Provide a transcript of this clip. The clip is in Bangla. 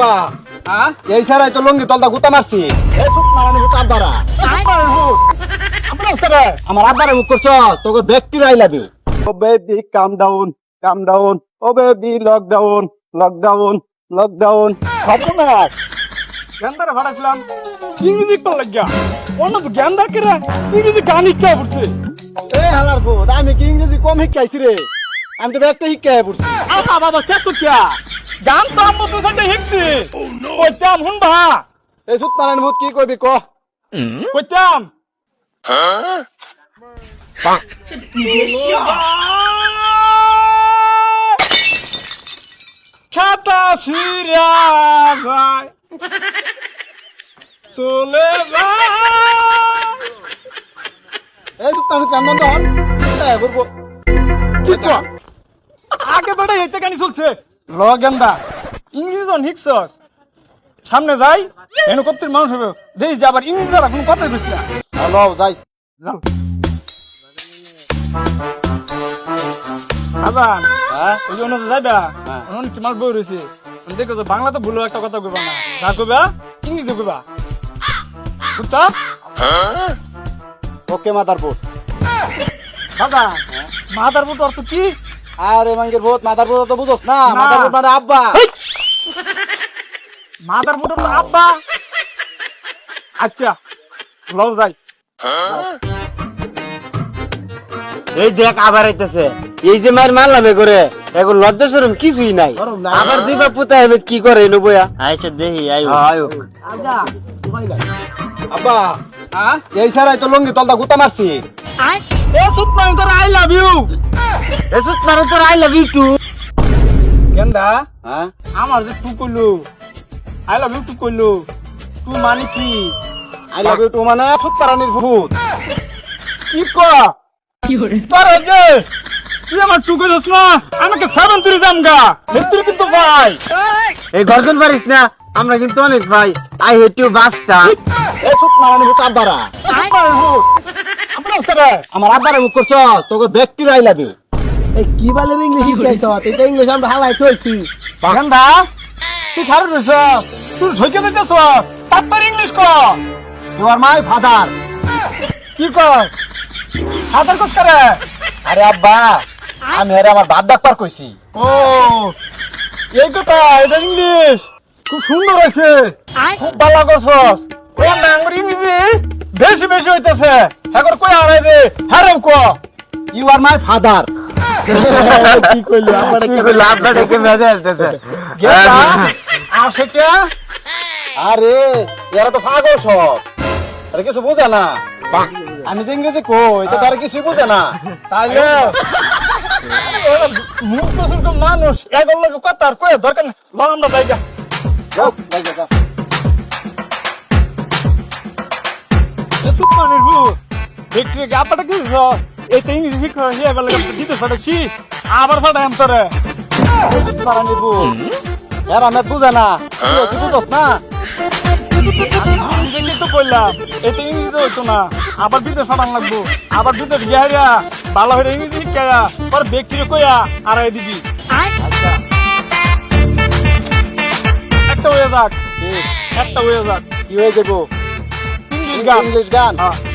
আব্বা এই সারাই তো লঙ্গি তলটা গুতা মারছি। আমার আব্বারে মুখ করছ? তোকে ব্যক্তি love you oh baby come down come down oh baby lockdown lockdown lockdown সর্বনাশ জ্ঞানদারে ভাড়াছিলাম। ইংরেজি তো লাগিয়া। অন্য তো জ্ঞানদার কেরা ইংরেজি গান পড়ছে। এ হালার ভূত আমি কি ইংরেজি কম রে? আমি তো ব্যক্তি শিখাই পড়ছি। আবা বাবা গান তো আমি তো সাথে হিকছি কইতাম হুনবা এই সুত ভূত, কি কইবি ক? কইতাম। তো আগে বেড়ে এতে কানি চলছে? ল গেন্দা জন হিকছস সামনে যাই এন কত্তির মানুষ হবে। দেই যে আবার ইংরেজি আর এখন কথা বুঝলা হ্যালো যাই। আবার হ্যাঁ? ওই জন্য যাইবা? হ্যাঁ। অন্য তোমার বই রয়েছে। দেখো তো বাংলাতে ভুলো একটা কথা কইবা না। যা কইবা ইংরেজি কইবা। বুঝছ? ওকে মাতার ভূত দাদা মাদার বুট অর্থ কি? আরে মাঙ্গের ভূত মাতার ভূত তো বুঝোস না। মাতার ভূত মানে আব্বা। মাদার অর্থ আব্বা। আচ্ছা লও যাই। এই দেখ আবার আইতেছে। এই যে মায়ের মারলাম এ করে এখন লজ্জা সরম কিছুই নাই। আবার দিবা পুতা হেবে কি করে এলো বয়া আইসা দেখি আইও আইও আব্বা হ্যাঁ এই সারাই তো লঙ্গি তলটা গুতা মারছি। এ সুত নাই তোর আই লাভ ইউ তোর আই লাভ ইউ টু গেন্দা হ্যাঁ? আমার যে টু কইলো। আই লাভ ইউ টু কইলো। টু মানে কি? আই লাভ ইউ টু মানে ভূত। কি ক? তোর যে তুই আমার টু কইছস না? আমাকে সেভেন তুই যাম গা ভিতরে কিন্তু ভাই। এই গর্জন পারিস না? আমরা কিন্তু অনেক ভাই। আই হেট ইউ বাসটা এই সুত মারানির ভূত। সাথে আমার আব্বারে মুখ করছ তোকে ব্যক্তি আই লাভ ইউ এই কি বালের ইংলিশ শিখাইছ? তুই তো ইংলিশ আমরা হালাই কইছি গেন্দা তুই খারু রইছ? তুই ঝইকে দিতেছ তারপর ইংলিশ ক। আর মাই ফাদার কি কর হাতের কস করে? আরে আব্বা আমি আরে আমার বাপ ডাক্তার কইছি। ও এই কথা এটা ইংলিশ খুব সুন্দর হয়েছে খুব ভালো করছস। ও না আমার ইংরেজি বেশি বেশি হইতেছে। এখন কই আড়াই দে? হারাম ক। ইউ আর মাই ফাদার কি কইলি? কি আপনার ডেকে মেজে আসতেছে গেটা আর আরে এরা তো পাগল সব। আরে কিছু বোঝে না। আমি যে ইংরেজি কই তো তার কিছু বোঝে না। তাইলে? মুখ তো মানুষ। এগুলো কথা আর কয়ে দরকার আমরা যাই যাই, কি আপাটা কি এটা ইংলিশ শিক্ষা হয়ে এবার দিতে ফাটাছি আবার ফাটাই তোরে মারানির ভূত এরা আমি বুঝে না। তুইও কি না? দেখে তো কইলাম এটা ইংরেজি হইতো না। আবার বিদেশ ফাটান লাগবো। আবার বিদেশ গিয়া ভালো হয়ে ইংরেজি শিক্ষা পর ব্যক্তিরে কইয়া আড়াই দিবি। একটা হয়ে যাক। একটা হয়ে যাক। কি হয়ে যাব ইংলিশ গান। ইংলিশ গান? হ্যাঁ।